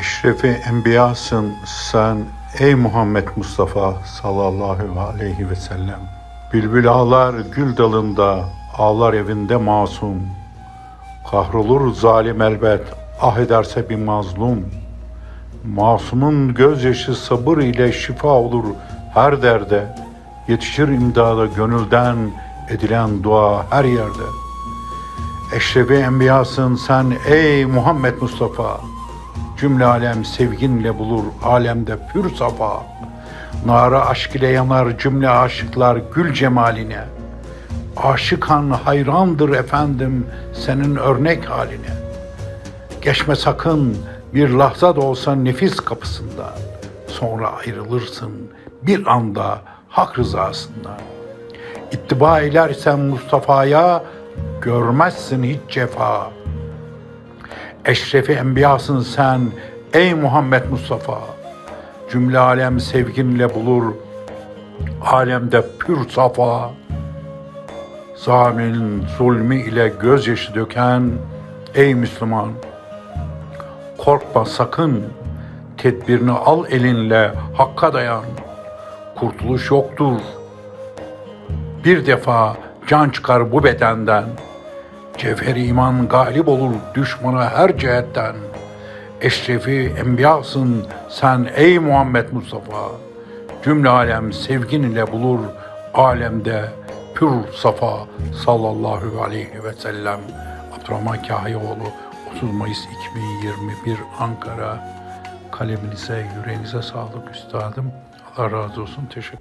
Eşrefi enbiyasın sen ey Muhammed Mustafa sallallahu aleyhi ve sellem. Bülbül ağlar gül dalında, ağlar evinde masum. Kahrolur zalim elbet, ah ederse bir mazlum. Masumun gözyaşı sabır ile şifa olur her derde. Yetişir imdada gönülden edilen dua her yerde. Eşrefi enbiyasın sen ey Muhammed Mustafa. Cümle alem sevginle bulur alemde pür safa. Nara aşk ile yanar cümle aşıklar gül cemaline. Aşıkan hayrandır efendim senin örnek haline. Geçme sakın bir lahza da olsa nefis kapısından. Sonra ayrılırsın bir anda hak rızasından. İttiba edersen Mustafa'ya görmezsin hiç cefa. Eşrefi enbiyasın sen ey Muhammed Mustafa. Cümle alem sevginle bulur alemde pür safa. Zalimin zulmü ile gözyaşı döken ey Müslüman. Korkma sakın tedbirini al elinle hakka dayan. Kurtuluş yoktur. Bir defa can çıkar bu bedenden. Cevheri iman galip olur düşmana her cihetten. Eşrefi enbiyasın sen ey Muhammed Mustafa. Cümle alem sevgin ile bulur alemde pür safa sallallahu aleyhi ve sellem. Abdurrahman Kahyaoğlu 30 Mayıs 2021 Ankara. Kaleminize, yüreğinize sağlık üstadım. Allah razı olsun. Teşekkür